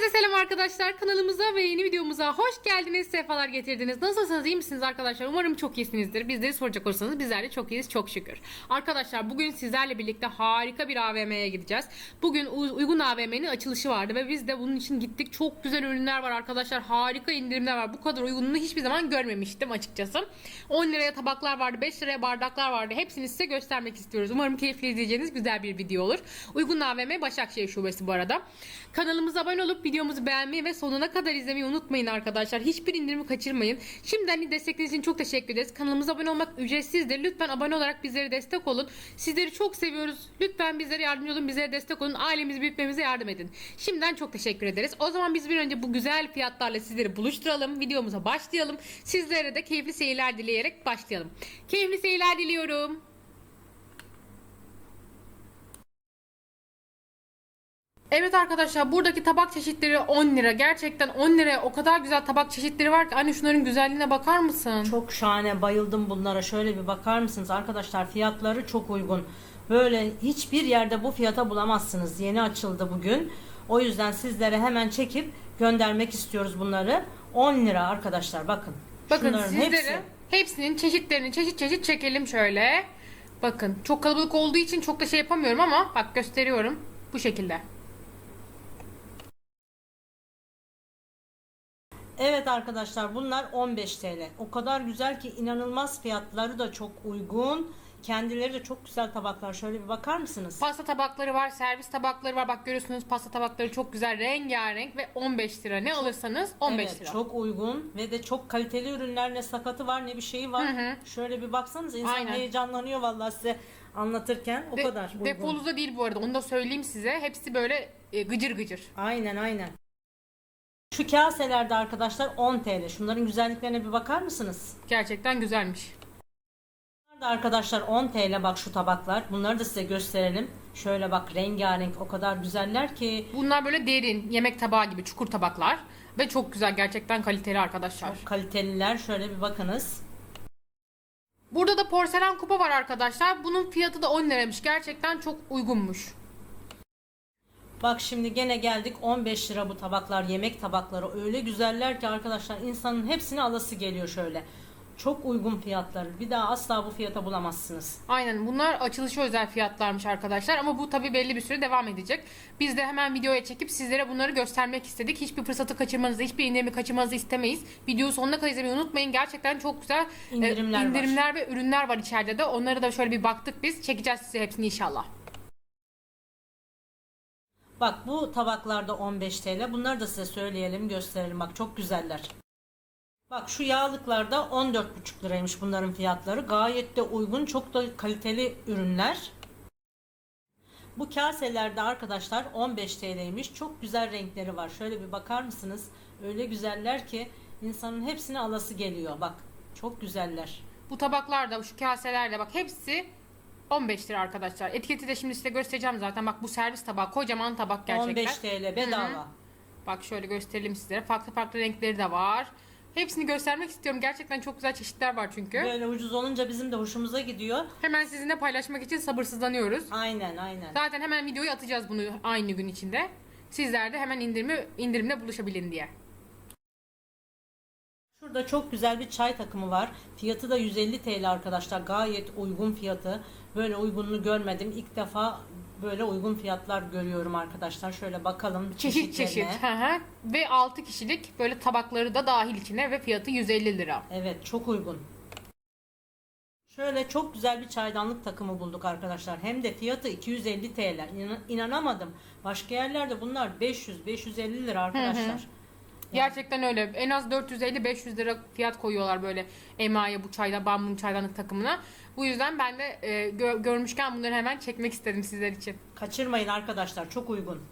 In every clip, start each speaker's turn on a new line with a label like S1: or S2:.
S1: Herkese selam arkadaşlar. Kanalımıza ve yeni videomuza hoş geldiniz. Sefalar getirdiniz. Nasılsınız? iyi misiniz arkadaşlar? Umarım çok iyisinizdir. Bizleri soracak olursanız bizler de çok iyiyiz. Çok şükür. Arkadaşlar bugün sizlerle birlikte harika bir AVM'ye gideceğiz. Bugün Uygun AVM'nin açılışı vardı ve biz de bunun için gittik. Çok güzel ürünler var arkadaşlar. Harika indirimler var. Bu kadar uygunluğunu hiçbir zaman görmemiştim açıkçası. 10 liraya tabaklar vardı. 5 liraya bardaklar vardı. Hepsini size göstermek istiyoruz. Umarım keyifli izleyeceğiniz güzel bir video olur. Uygun AVM Başakşehir Şubesi bu arada. Kanalımıza abone olup videomuzu beğenmeyi ve sonuna kadar izlemeyi unutmayın arkadaşlar. Hiçbir indirimi kaçırmayın. Şimdiden destekleriniz için çok teşekkür ederiz. Kanalımıza abone olmak ücretsizdir. Lütfen abone olarak bizlere destek olun. Sizleri çok seviyoruz. Lütfen bizlere yardımcı olun. Bizlere destek olun. Ailemizi büyütmemize yardım edin. Şimdiden çok teşekkür ederiz. O zaman biz bir önce bu güzel fiyatlarla sizleri buluşturalım. Videomuza başlayalım. Sizlere de keyifli seyirler dileyerek başlayalım. Keyifli seyirler diliyorum. Evet arkadaşlar buradaki tabak çeşitleri 10 lira. Gerçekten 10 liraya o kadar güzel tabak çeşitleri var ki. Anne şunların güzelliğine bakar mısın?
S2: Çok şahane bayıldım bunlara. Şöyle bir bakar mısınız arkadaşlar? Fiyatları çok uygun. Böyle hiçbir yerde bu fiyata bulamazsınız. Yeni açıldı bugün. O yüzden sizlere hemen çekip göndermek istiyoruz bunları. 10 lira arkadaşlar bakın.
S1: Bakın
S2: Şunların
S1: sizlere
S2: hepsi.
S1: hepsinin çeşitlerini çeşit çeşit çekelim şöyle. Bakın çok kalabalık olduğu için çok da şey yapamıyorum ama bak gösteriyorum. Bu şekilde.
S2: Evet arkadaşlar bunlar 15 TL. O kadar güzel ki inanılmaz fiyatları da çok uygun. Kendileri de çok güzel tabaklar. Şöyle bir bakar mısınız?
S1: Pasta tabakları var, servis tabakları var. Bak görüyorsunuz pasta tabakları çok güzel, rengarenk ve 15 lira. Ne alırsanız 15
S2: evet,
S1: lira.
S2: çok uygun ve de çok kaliteli ürünler ne sakatı var ne bir şeyi var.
S1: Hı hı.
S2: Şöyle bir baksanıza insan
S1: Aynen.
S2: heyecanlanıyor vallahi size anlatırken o
S1: De-
S2: kadar uygun.
S1: Depoluza değil bu arada. Onu da söyleyeyim size. Hepsi böyle e, gıcır gıcır.
S2: Aynen aynen. Şu kaselerde arkadaşlar 10 TL. Şunların güzelliklerine bir bakar mısınız?
S1: Gerçekten güzelmiş.
S2: Bunlar da arkadaşlar 10 TL bak şu tabaklar. Bunları da size gösterelim. Şöyle bak rengarenk o kadar güzeller ki.
S1: Bunlar böyle derin yemek tabağı gibi çukur tabaklar ve çok güzel gerçekten kaliteli arkadaşlar.
S2: Çok kaliteliler. Şöyle bir bakınız.
S1: Burada da porselen kupa var arkadaşlar. Bunun fiyatı da 10 liraymış. Gerçekten çok uygunmuş.
S2: Bak şimdi gene geldik 15 lira bu tabaklar yemek tabakları öyle güzeller ki arkadaşlar insanın hepsini alası geliyor şöyle. Çok uygun fiyatları. Bir daha asla bu fiyata bulamazsınız.
S1: Aynen bunlar açılışı özel fiyatlarmış arkadaşlar ama bu tabi belli bir süre devam edecek. Biz de hemen videoya çekip sizlere bunları göstermek istedik. Hiçbir fırsatı kaçırmanızı, hiçbir indirimi kaçırmanızı istemeyiz. Videoyu sonuna kadar izlemeyi unutmayın. Gerçekten çok güzel e,
S2: İndirimler var.
S1: indirimler ve ürünler var içeride de. Onları da şöyle bir baktık biz. Çekeceğiz size hepsini inşallah.
S2: Bak bu tabaklarda 15 TL. Bunları da size söyleyelim, gösterelim. Bak çok güzeller. Bak şu yağlıklarda 14,5 liraymış bunların fiyatları. Gayet de uygun, çok da kaliteli ürünler. Bu kaselerde arkadaşlar 15 TL'ymiş. Çok güzel renkleri var. Şöyle bir bakar mısınız? Öyle güzeller ki insanın hepsini alası geliyor. Bak çok güzeller.
S1: Bu tabaklar da şu kaseler de bak hepsi 15 lira arkadaşlar. Etiketi de şimdi size göstereceğim zaten. Bak bu servis tabağı kocaman tabak gerçekten.
S2: 15 TL bedava.
S1: Bak şöyle gösterelim sizlere. Farklı farklı renkleri de var. Hepsini göstermek istiyorum. Gerçekten çok güzel çeşitler var çünkü.
S2: Böyle ucuz olunca bizim de hoşumuza gidiyor.
S1: Hemen sizinle paylaşmak için sabırsızlanıyoruz.
S2: Aynen aynen.
S1: Zaten hemen videoyu atacağız bunu aynı gün içinde. Sizler de hemen indirimi indirimle buluşabilin diye.
S2: Şurada çok güzel bir çay takımı var. Fiyatı da 150 TL arkadaşlar. Gayet uygun fiyatı. Böyle uygununu görmedim. İlk defa böyle uygun fiyatlar görüyorum arkadaşlar. Şöyle bakalım
S1: Çeşit çeşit.
S2: çeşitlerine.
S1: Hı hı. ve 6 kişilik böyle tabakları da dahil içine ve fiyatı 150 lira.
S2: Evet çok uygun. Şöyle çok güzel bir çaydanlık takımı bulduk arkadaşlar. Hem de fiyatı 250 TL. İnan- inanamadım. Başka yerlerde bunlar 500-550 lira arkadaşlar.
S1: Gerçekten öyle. En az 450-500 lira fiyat koyuyorlar böyle emaye bu çayda bambum çaydanlık takımına. Bu yüzden ben de e, gö- görmüşken bunları hemen çekmek istedim sizler için.
S2: Kaçırmayın arkadaşlar çok uygun.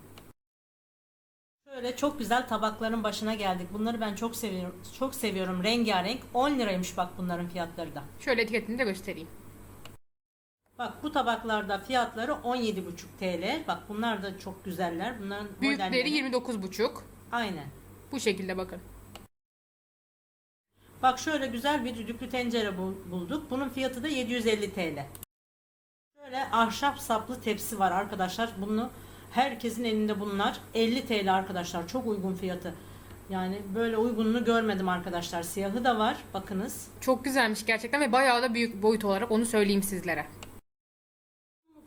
S2: Şöyle çok güzel tabakların başına geldik. Bunları ben çok seviyorum. Çok seviyorum. Rengarenk. 10 liraymış bak bunların fiyatları da.
S1: Şöyle etiketini de göstereyim.
S2: Bak bu tabaklarda fiyatları 17,5 TL. Bak bunlar da çok güzeller. Bunların
S1: Büyükleri
S2: modelleri-
S1: 29,5.
S2: Aynen.
S1: Bu şekilde bakın.
S2: Bak şöyle güzel bir düdüklü tencere bul- bulduk. Bunun fiyatı da 750 TL. Şöyle ahşap saplı tepsi var arkadaşlar. Bunu Herkesin elinde bunlar. 50 TL arkadaşlar. Çok uygun fiyatı. Yani böyle uygununu görmedim arkadaşlar. Siyahı da var. Bakınız.
S1: Çok güzelmiş gerçekten ve bayağı da büyük boyut olarak onu söyleyeyim sizlere.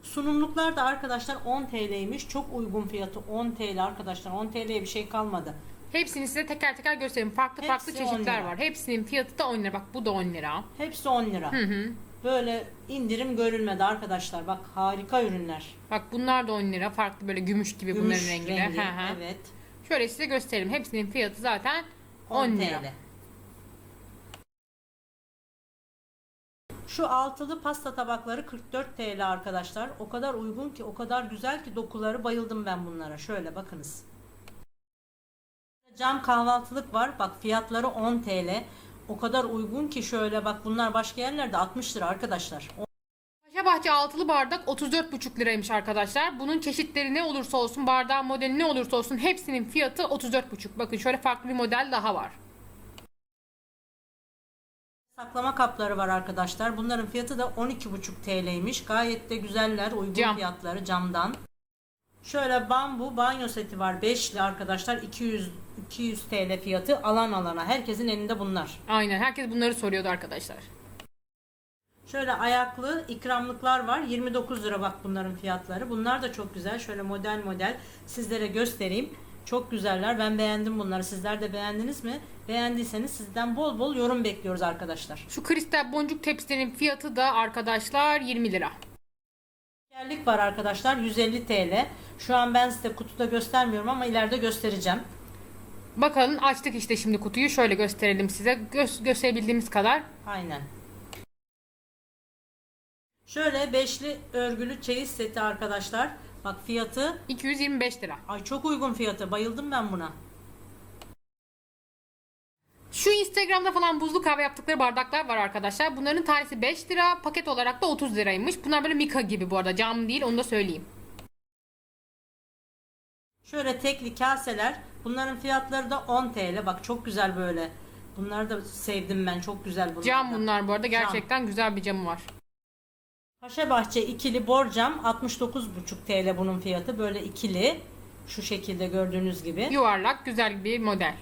S2: Sunumluklar da arkadaşlar 10 TL'ymiş. Çok uygun fiyatı 10 TL arkadaşlar. 10 TL'ye bir şey kalmadı.
S1: Hepsini size teker teker göstereyim. Farklı farklı
S2: Hepsi 10
S1: çeşitler
S2: lira.
S1: var. Hepsinin fiyatı da 10 lira. Bak bu da 10 lira.
S2: Hepsi 10 lira.
S1: Hı hı.
S2: Böyle indirim görülmedi arkadaşlar. Bak harika ürünler.
S1: Bak bunlar da 10 lira. Farklı böyle gümüş gibi
S2: Gümüş
S1: bunların rengi. de.
S2: rengi.
S1: Hı hı.
S2: Evet.
S1: Şöyle size göstereyim. Hepsinin fiyatı zaten 10,
S2: 10
S1: lira.
S2: TL. Şu altılı pasta tabakları 44 TL arkadaşlar. O kadar uygun ki, o kadar güzel ki dokuları bayıldım ben bunlara. Şöyle bakınız. Cam kahvaltılık var. Bak fiyatları 10 TL. O kadar uygun ki şöyle bak bunlar başka yerlerde 60 lira arkadaşlar.
S1: Paşa Bahçe altılı bardak 34,5 liraymış arkadaşlar. Bunun çeşitleri ne olursa olsun, bardağın modeli ne olursa olsun hepsinin fiyatı 34,5. Bakın şöyle farklı bir model daha var.
S2: Saklama kapları var arkadaşlar. Bunların fiyatı da 12,5 TL'ymiş. Gayet de güzeller. Uygun
S1: Cam.
S2: fiyatları camdan. Şöyle bambu banyo seti var. 5'li arkadaşlar. 200 200 TL fiyatı alan alana. Herkesin elinde bunlar.
S1: Aynen herkes bunları soruyordu arkadaşlar.
S2: Şöyle ayaklı ikramlıklar var. 29 lira bak bunların fiyatları. Bunlar da çok güzel. Şöyle model model sizlere göstereyim. Çok güzeller. Ben beğendim bunları. Sizler de beğendiniz mi? Beğendiyseniz sizden bol bol yorum bekliyoruz arkadaşlar.
S1: Şu kristal boncuk tepsilerin fiyatı da arkadaşlar 20 lira.
S2: Şekerlik var arkadaşlar 150 TL. Şu an ben size kutuda göstermiyorum ama ileride göstereceğim.
S1: Bakalım açtık işte şimdi kutuyu. Şöyle gösterelim size. Gö- gösterebildiğimiz kadar.
S2: Aynen. Şöyle beşli örgülü çeyiz seti arkadaşlar. Bak fiyatı
S1: 225 lira.
S2: ay çok uygun fiyatı. Bayıldım ben buna.
S1: Şu Instagram'da falan buzlu kahve yaptıkları bardaklar var arkadaşlar. Bunların tanesi 5 lira, paket olarak da 30 liraymış. Bunlar böyle mika gibi bu arada. Cam değil onu da söyleyeyim.
S2: Şöyle tekli kaseler. Bunların fiyatları da 10 TL. Bak çok güzel böyle. Bunları da sevdim ben. Çok güzel bunlar.
S1: Cam bunlar bu arada. Gerçekten güzel bir camı var.
S2: Paşabahçe ikili borcam 69,5 TL bunun fiyatı. Böyle ikili. Şu şekilde gördüğünüz gibi.
S1: Yuvarlak, güzel bir model.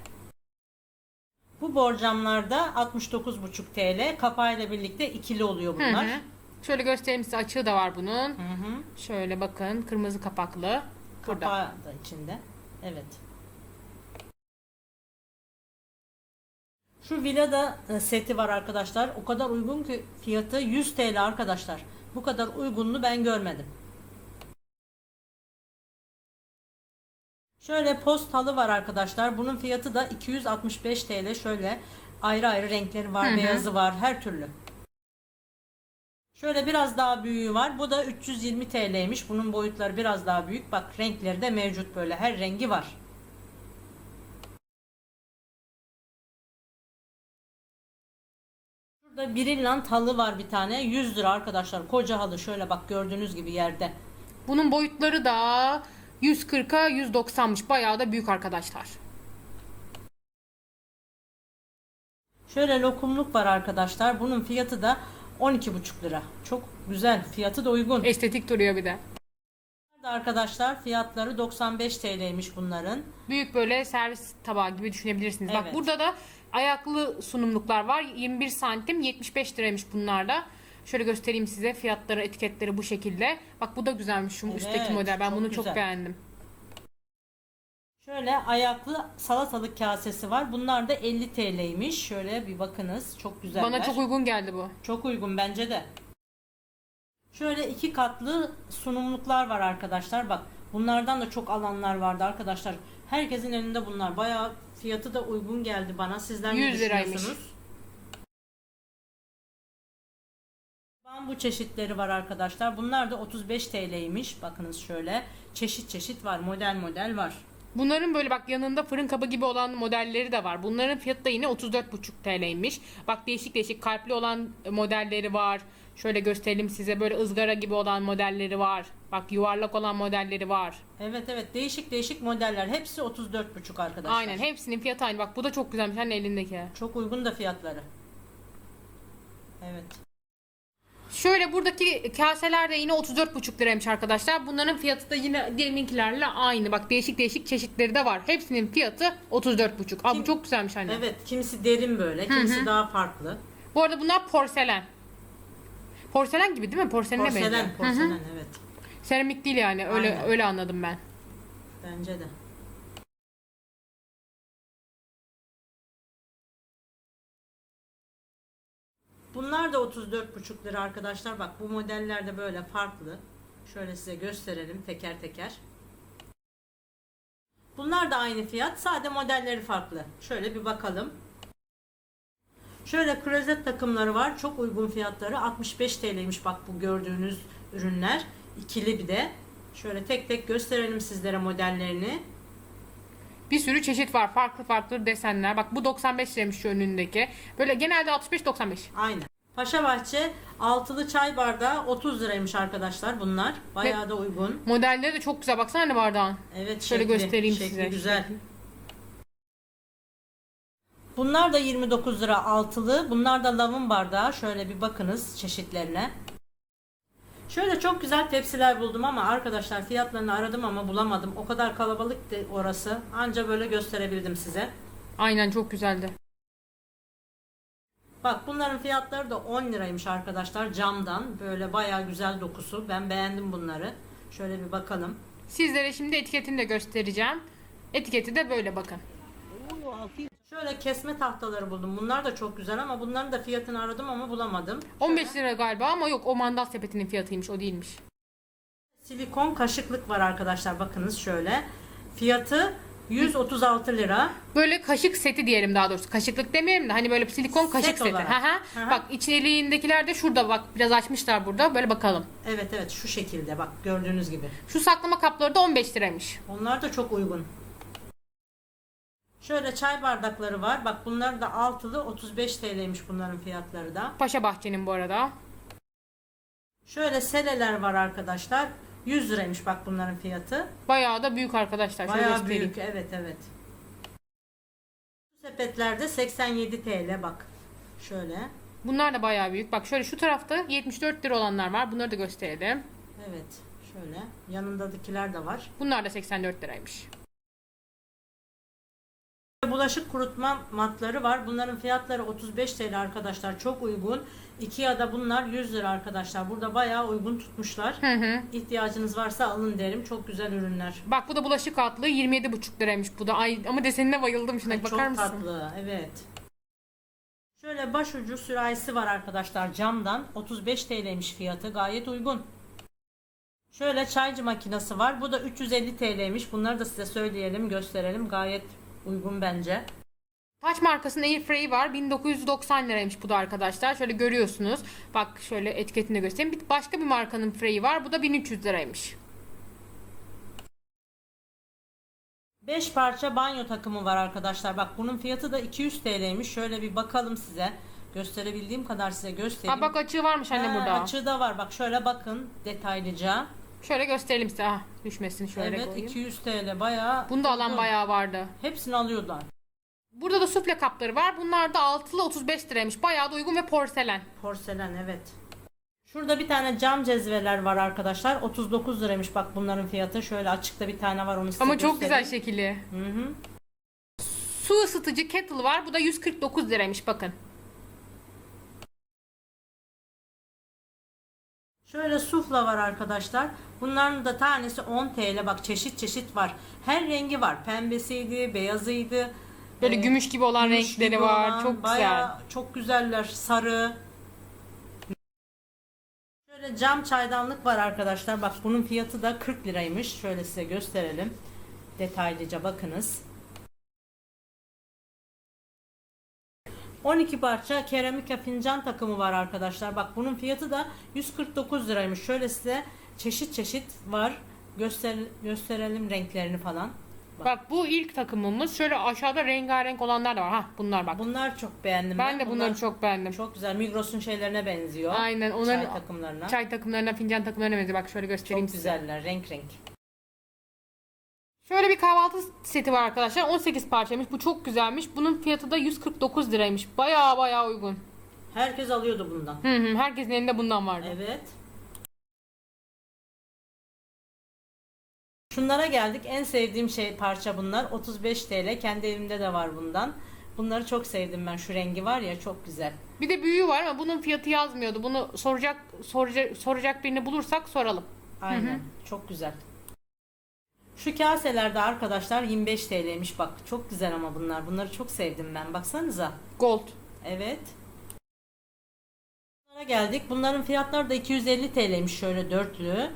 S2: Bu borcamlarda 69,5 TL. Kapağıyla birlikte ikili oluyor
S1: Hı
S2: bunlar.
S1: hı. Şöyle göstereyim size açığı da var bunun.
S2: Hı hı.
S1: Şöyle bakın kırmızı kapaklı. Burada.
S2: Kapağı da içinde. Evet. Şu Vilada e, seti var arkadaşlar. O kadar uygun ki fiyatı 100 TL arkadaşlar. Bu kadar uygununu ben görmedim. Şöyle post halı var arkadaşlar. Bunun fiyatı da 265 TL. Şöyle ayrı ayrı renkleri var,
S1: Hı hı.
S2: beyazı var, her türlü. Şöyle biraz daha büyüğü var. Bu da 320 TL'ymiş. Bunun boyutları biraz daha büyük. Bak renkleri de mevcut böyle. Her rengi var. Şurada Brillant halı var bir tane. 100 lira arkadaşlar. Koca halı. Şöyle bak gördüğünüz gibi yerde.
S1: Bunun boyutları da 140'a 190'mış. Bayağı da büyük arkadaşlar.
S2: Şöyle lokumluk var arkadaşlar. Bunun fiyatı da 12,5 lira. Çok güzel. Fiyatı da uygun.
S1: Estetik duruyor bir de.
S2: Arkadaşlar fiyatları 95 TL'ymiş bunların.
S1: Büyük böyle servis tabağı gibi düşünebilirsiniz. Bak
S2: Evet.
S1: burada da ayaklı sunumluklar var. 21 santim 75 liraymış bunlar da. Şöyle göstereyim size fiyatları, etiketleri bu şekilde. Bak bu da güzelmiş şu
S2: Evet,
S1: üstteki model. Ben
S2: çok
S1: bunu
S2: güzel.
S1: çok beğendim.
S2: Şöyle ayaklı salatalık kasesi var. Bunlar da 50 TL'ymiş. Şöyle bir bakınız. Çok güzeller.
S1: Bana çok uygun geldi bu.
S2: Çok uygun bence de. Şöyle iki katlı sunumluklar var arkadaşlar. Bak bunlardan da çok alanlar vardı arkadaşlar. Herkesin elinde bunlar. Bayağı fiyatı da uygun geldi bana. Sizler ne
S1: 100 liraymış.
S2: Bambu çeşitleri var arkadaşlar. Bunlar da 35 TL'ymiş. Bakınız şöyle. Çeşit çeşit var. Model model var.
S1: Bunların böyle bak yanında fırın kabı gibi olan modelleri de var. Bunların fiyatı da yine 34,5 TL'ymiş. Bak değişik değişik kalpli olan modelleri var. Şöyle gösterelim size böyle ızgara gibi olan modelleri var. Bak yuvarlak olan modelleri var.
S2: Evet evet değişik değişik modeller. Hepsi 34,5 arkadaşlar.
S1: Aynen hepsinin fiyatı aynı. Bak bu da çok güzelmiş. Hani elindeki.
S2: Çok uygun da fiyatları. Evet.
S1: Şöyle buradaki kaseler de yine 34,5 liraymış arkadaşlar. Bunların fiyatı da yine deminkilerle aynı. Bak değişik değişik çeşitleri de var. Hepsinin fiyatı 34,5. Aa bu çok güzelmiş anne.
S2: Evet kimisi derin böyle kimisi daha farklı.
S1: Bu arada bunlar porselen. Porselen gibi değil mi? Porseline benziyor.
S2: Porselen porselen evet.
S1: Seramik değil yani. Öyle
S2: Aynen.
S1: öyle anladım ben.
S2: Bence de. Bunlar da 34,5 lira arkadaşlar. Bak bu modeller de böyle farklı. Şöyle size gösterelim teker teker. Bunlar da aynı fiyat. Sade modelleri farklı. Şöyle bir bakalım. Şöyle klozet takımları var. Çok uygun fiyatları. 65 TL'ymiş bak bu gördüğünüz ürünler. İkili bir de. Şöyle tek tek gösterelim sizlere modellerini.
S1: Bir sürü çeşit var. Farklı farklı desenler. Bak bu 95 liraymış şu önündeki. Böyle genelde 65-95.
S2: Aynen. Paşa Bahçe altılı çay bardağı 30 liraymış arkadaşlar bunlar. Bayağı da uygun.
S1: Modelleri de çok güzel. Baksana anne bardağın.
S2: Evet
S1: Şöyle
S2: şekli,
S1: göstereyim
S2: şekli
S1: size.
S2: güzel. Bunlar da 29 lira altılı. Bunlar da lavın bardağı. Şöyle bir bakınız çeşitlerine. Şöyle çok güzel tepsiler buldum ama arkadaşlar fiyatlarını aradım ama bulamadım. O kadar kalabalıktı orası. Anca böyle gösterebildim size.
S1: Aynen çok güzeldi.
S2: Bak bunların fiyatları da 10 liraymış arkadaşlar camdan. Böyle bayağı güzel dokusu. Ben beğendim bunları. Şöyle bir bakalım.
S1: Sizlere şimdi etiketini de göstereceğim. Etiketi de böyle bakın.
S2: Şöyle kesme tahtaları buldum. Bunlar da çok güzel ama bunların da fiyatını aradım ama bulamadım.
S1: 15 lira galiba ama yok o mandal sepetinin fiyatıymış o değilmiş.
S2: Silikon kaşıklık var arkadaşlar. Bakınız şöyle. Fiyatı 136 lira.
S1: Böyle kaşık seti diyelim daha doğrusu. Kaşıklık demeyelim de hani böyle silikon kaşık
S2: Set
S1: seti.
S2: olarak.
S1: Hı hı.
S2: Hı hı.
S1: Bak içeriğindekiler de şurada bak biraz açmışlar burada. Böyle bakalım.
S2: Evet evet şu şekilde bak gördüğünüz gibi.
S1: Şu saklama kapları da 15 liraymış.
S2: Onlar da çok uygun. Şöyle çay bardakları var. Bak bunlar da altılı 35 TL'ymiş bunların fiyatları da.
S1: Paşa Bahçe'nin bu arada.
S2: Şöyle seleler var arkadaşlar. 100 liraymış bak bunların fiyatı.
S1: Bayağı da büyük arkadaşlar. Şöyle
S2: Bayağı
S1: göstereyim.
S2: büyük. Evet evet. Bu sepetlerde 87 TL bak. Şöyle.
S1: Bunlar da bayağı büyük. Bak şöyle şu tarafta 74 lira olanlar var. Bunları da gösterelim.
S2: Evet. Şöyle. Yanındadakiler de var.
S1: Bunlar da 84 liraymış.
S2: Bulaşık kurutma matları var. Bunların fiyatları 35 TL arkadaşlar. Çok uygun. Ikea'da bunlar 100 lira arkadaşlar. Burada bayağı uygun tutmuşlar.
S1: Hı hı.
S2: İhtiyacınız varsa alın derim. Çok güzel ürünler.
S1: Bak bu da bulaşık altlığı 27,5 liraymış bu da. Ay ama desenine bayıldım şuna
S2: Ay,
S1: bakar
S2: çok
S1: mısın?
S2: tatlı. Evet. Şöyle başucu sürahisi var arkadaşlar camdan. 35 TL'ymiş fiyatı. Gayet uygun. Şöyle çaycı makinesi var. Bu da 350 TL'ymiş. Bunları da size söyleyelim, gösterelim. Gayet uygun bence.
S1: Taç markasının Airfryer var. 1990 liraymış bu da arkadaşlar. Şöyle görüyorsunuz. Bak şöyle etiketini de göstereyim. Bir başka bir markanın Frey'i var. Bu da 1300 liraymış.
S2: 5 parça banyo takımı var arkadaşlar. Bak bunun fiyatı da 200 TL'ymiş. Şöyle bir bakalım size. Gösterebildiğim kadar size göstereyim.
S1: Ha bak açığı varmış anne
S2: Ha,
S1: burada.
S2: Açığı da var. Bak şöyle bakın detaylıca.
S1: Şöyle gösterelim size. Ah, düşmesin şöyle
S2: evet
S1: koyayım.
S2: 200 TL bayağı.
S1: Bunu da alan bayağı vardı.
S2: Hepsini alıyorlar.
S1: Burada da sufle kapları var. Bunlar da altılı 35 liraymış. Bayağı da uygun ve porselen.
S2: Porselen evet. Şurada bir tane cam cezveler var arkadaşlar. 39 liraymış bak bunların fiyatı. Şöyle açıkta bir tane var onu size
S1: Ama çok güzel
S2: göstereyim.
S1: şekli.
S2: Hı hı.
S1: Su ısıtıcı kettle var. Bu da 149 liraymış bakın.
S2: Şöyle sufla var arkadaşlar. Bunların da tanesi 10 TL. Bak çeşit çeşit var. Her rengi var. Pembesiydi, beyazıydı.
S1: Böyle
S2: e,
S1: gümüş gibi olan
S2: gümüş
S1: renkleri
S2: gibi
S1: var.
S2: olan,
S1: çok güzel.
S2: çok güzeller. Sarı. Şöyle cam çaydanlık var arkadaşlar. Bak bunun fiyatı da 40 liraymış. Şöyle size gösterelim. Detaylıca bakınız. 12 parça keramika fincan takımı var arkadaşlar. Bak bunun fiyatı da 149 liraymış. Şöyle size çeşit çeşit var. Göster gösterelim renklerini falan.
S1: Bak bu ilk takımımız. Şöyle aşağıda rengarenk olanlar da var. Ha bunlar bak.
S2: Bunlar çok beğendim
S1: Ben de bunları
S2: Bunlar
S1: çok beğendim.
S2: çok güzel. Migros'un şeylerine benziyor.
S1: Aynen onların
S2: Çay takımlarına.
S1: çay takımlarına, fincan takımlarına benziyor. Bak şöyle göstereyim
S2: çok
S1: size.
S2: güzeller. Renk renk.
S1: Şöyle bir kahvaltı seti var arkadaşlar. 18 parçaymış. Bu çok güzelmiş. Bunun fiyatı da 149 liraymış. Baya baya uygun.
S2: Herkes alıyordu bundan.
S1: Hı hı, herkesin elinde bundan vardı.
S2: Evet. Şunlara geldik. En sevdiğim şey parça bunlar. 35 TL. Kendi evimde de var bundan. Bunları çok sevdim ben. Şu rengi var ya çok güzel.
S1: Bir de büyüğü var ama bunun fiyatı yazmıyordu. Bunu soracak soracak, soracak birini bulursak soralım.
S2: Aynen. Çok güzel. Şu kaselerde arkadaşlar 25 TL'ymiş bak. Çok güzel ama bunlar. Bunları çok sevdim ben. Baksanıza.
S1: Gold.
S2: Evet. Bunlara geldik. Bunların fiyatları da 250 TL'ymiş şöyle dörtlü.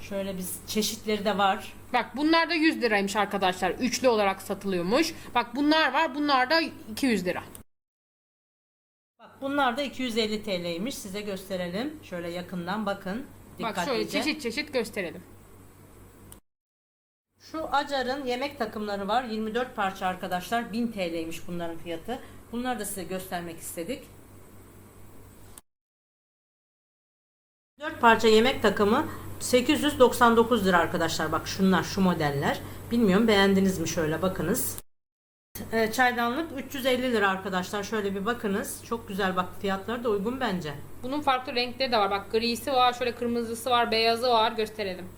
S2: Şöyle biz çeşitleri de var.
S1: Bak bunlar da 100 liraymış arkadaşlar. Üçlü olarak satılıyormuş. Bak bunlar var. Bunlar da 200 lira.
S2: Bak bunlar da 250 TL'ymiş. Size gösterelim. Şöyle yakından bakın.
S1: Bak şöyle
S2: Dikkatlice.
S1: çeşit çeşit gösterelim.
S2: Şu Acar'ın yemek takımları var. 24 parça arkadaşlar. 1000 TL'ymiş bunların fiyatı. Bunları da size göstermek istedik. 4 parça yemek takımı 899 lira arkadaşlar. Bak şunlar şu modeller. Bilmiyorum beğendiniz mi şöyle bakınız. Ee, çaydanlık 350 lira arkadaşlar. Şöyle bir bakınız. Çok güzel bak fiyatları da uygun bence.
S1: Bunun farklı renkleri de var. Bak grisi var, şöyle kırmızısı var, beyazı var. Gösterelim.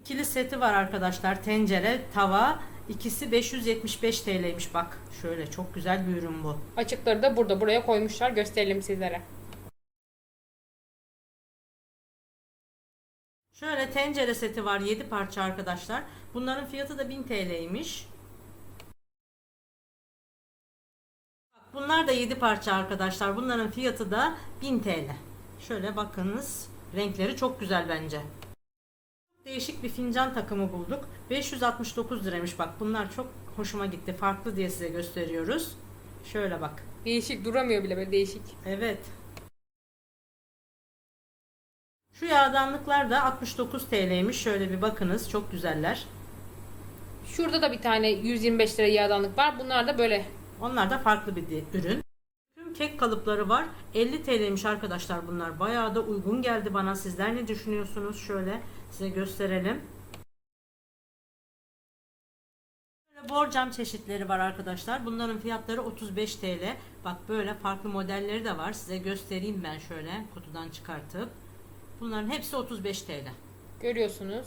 S2: İkili seti var arkadaşlar. Tencere, tava. İkisi 575 TL'ymiş bak. Şöyle çok güzel bir ürün bu.
S1: Açıkları da burada. Buraya koymuşlar. Gösterelim sizlere.
S2: Şöyle tencere seti var 7 parça arkadaşlar. Bunların fiyatı da 1000 TL'ymiş. Bunlar da 7 parça arkadaşlar. Bunların fiyatı da 1000 TL. Şöyle bakınız. Renkleri çok güzel bence. Değişik bir fincan takımı bulduk. 569 liraymış bak. Bunlar çok hoşuma gitti. Farklı diye size gösteriyoruz. Şöyle bak.
S1: Değişik duramıyor bile böyle değişik.
S2: Evet. Şu yağdanlıklar da 69 TL'ymiş. Şöyle bir bakınız. Çok güzeller.
S1: Şurada da bir tane 125 lira yağdanlık var. Bunlar da böyle.
S2: Onlar da farklı bir ürün. Kek kalıpları var. 50 TL'ymiş arkadaşlar bunlar. Bayağı da uygun geldi bana. Sizler ne düşünüyorsunuz? Şöyle size gösterelim. Böyle borcam çeşitleri var arkadaşlar. Bunların fiyatları 35 TL. Bak böyle farklı modelleri de var. Size göstereyim ben şöyle kutudan çıkartıp. Bunların hepsi 35 TL.
S1: Görüyorsunuz.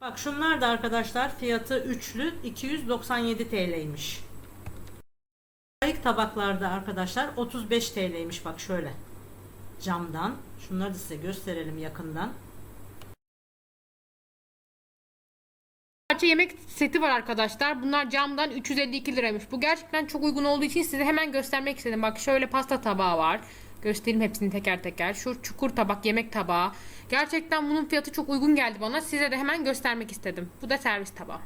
S2: Bak şunlar da arkadaşlar fiyatı üçlü 297 TL'ymiş. Kayık tabaklarda arkadaşlar 35 TL'ymiş bak şöyle. Camdan. Şunları da size gösterelim yakından.
S1: Parça yemek seti var arkadaşlar. Bunlar camdan 352 liraymış. Bu gerçekten çok uygun olduğu için size hemen göstermek istedim. Bak şöyle pasta tabağı var. Göstereyim hepsini teker teker. Şu çukur tabak, yemek tabağı. Gerçekten bunun fiyatı çok uygun geldi bana. Size de hemen göstermek istedim. Bu da servis tabağı.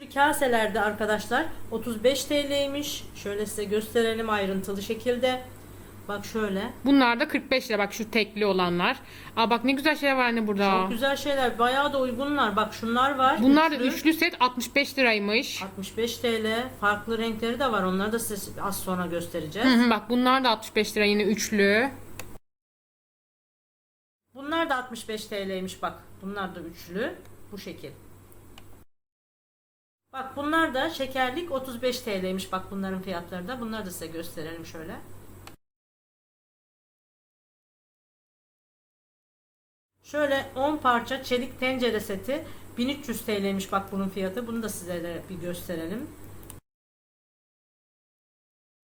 S2: Şu kaselerde arkadaşlar 35 TL'ymiş. Şöyle size gösterelim ayrıntılı şekilde. Bak şöyle.
S1: Bunlar da 45 lira. Bak şu tekli olanlar. Aa bak ne güzel şeyler var anne burada.
S2: Çok güzel şeyler. Bayağı da uygunlar. Bak şunlar var.
S1: Bunlar da
S2: Üçlü.
S1: üçlü set 65 liraymış.
S2: 65 TL. Farklı renkleri de var. Onları da size az sonra göstereceğiz.
S1: Hı hı, bak bunlar da 65 lira yine üçlü.
S2: Bunlar da 65 TL'ymiş bak. Bunlar da üçlü. Bu şekil. Bak bunlar da şekerlik 35 TL'ymiş bak bunların fiyatları da. Bunları da size gösterelim şöyle. Şöyle 10 parça çelik tencere seti 1300 TL'ymiş bak bunun fiyatı. Bunu da size de bir gösterelim.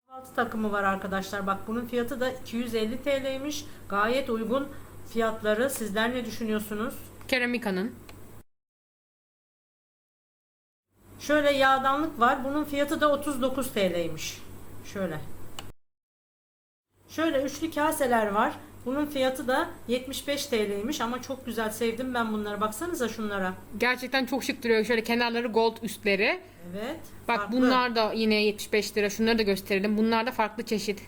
S2: Kahvaltı takımı var arkadaşlar. Bak bunun fiyatı da 250 TL'ymiş. Gayet uygun fiyatları. Sizler ne düşünüyorsunuz?
S1: Keramika'nın.
S2: Şöyle yağdanlık var. Bunun fiyatı da 39 TL'ymiş. Şöyle. Şöyle üçlü kaseler var. Bunun fiyatı da 75 TL'ymiş ama çok güzel sevdim ben bunları. Baksanıza şunlara.
S1: Gerçekten çok şık duruyor. Şöyle kenarları gold üstleri.
S2: Evet.
S1: Bak
S2: farklı.
S1: bunlar da yine 75 lira. Şunları da gösterelim. Bunlar da farklı çeşit.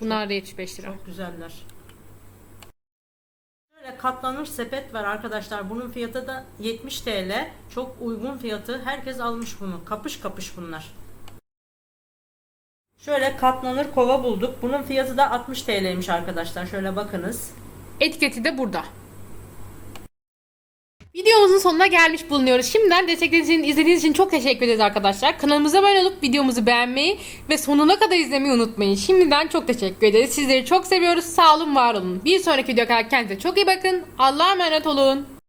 S1: Bunlar da 75 lira.
S2: Çok güzeller. Şöyle katlanır sepet var arkadaşlar. Bunun fiyatı da 70 TL. Çok uygun fiyatı. Herkes almış bunu. Kapış kapış bunlar. Şöyle katlanır kova bulduk. Bunun fiyatı da 60 TL'ymiş arkadaşlar. Şöyle bakınız.
S1: Etiketi de burada. Videomuzun sonuna gelmiş bulunuyoruz. Şimdiden destekleriniz için, izlediğiniz için çok teşekkür ederiz arkadaşlar. Kanalımıza abone olup videomuzu beğenmeyi ve sonuna kadar izlemeyi unutmayın. Şimdiden çok teşekkür ederiz. Sizleri çok seviyoruz. Sağ olun, var olun. Bir sonraki videoya kadar kendinize çok iyi bakın. Allah'a emanet olun.